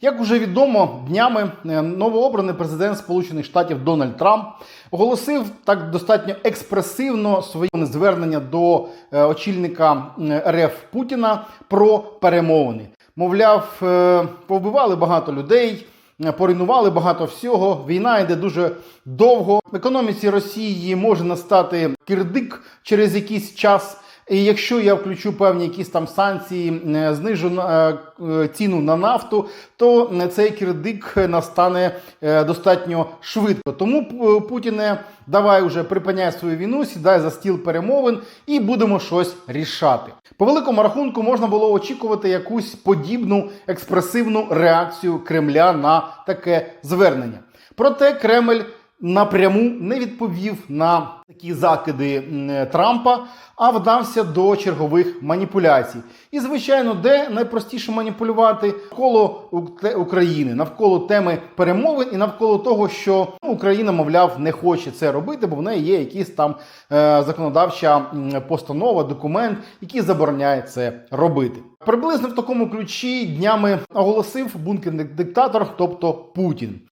Як уже відомо, днями е, новообраний президент Сполучених Штатів Дональд Трамп оголосив так достатньо експресивно своє звернення до е, очільника РФ Путіна про перемовини. Мовляв, е, повбивали багато людей. Поруйнували багато всього. Війна йде дуже довго. В економіці Росії може настати кирдик через якийсь час. І якщо я включу певні якісь там санкції, е, знижу е, е, ціну на нафту, то цей кредит настане достатньо швидко. Тому Путіне, давай уже припиняй свою війну, сідай за стіл перемовин і будемо щось рішати. По великому рахунку можна було очікувати якусь подібну експресивну реакцію Кремля на таке звернення. Проте Кремль напряму не відповів на такі закиди Трампа, а вдався до чергових маніпуляцій. І, звичайно, де найпростіше маніпулювати навколо України, навколо теми перемовин і навколо того, що ну, Україна, мовляв, не хоче це робити, бо в неї є якийсь там е, законодавча постанова, документ, який забороняє це робити. Приблизно в такому ключі днями оголосив бункерний диктатор, тобто Путін.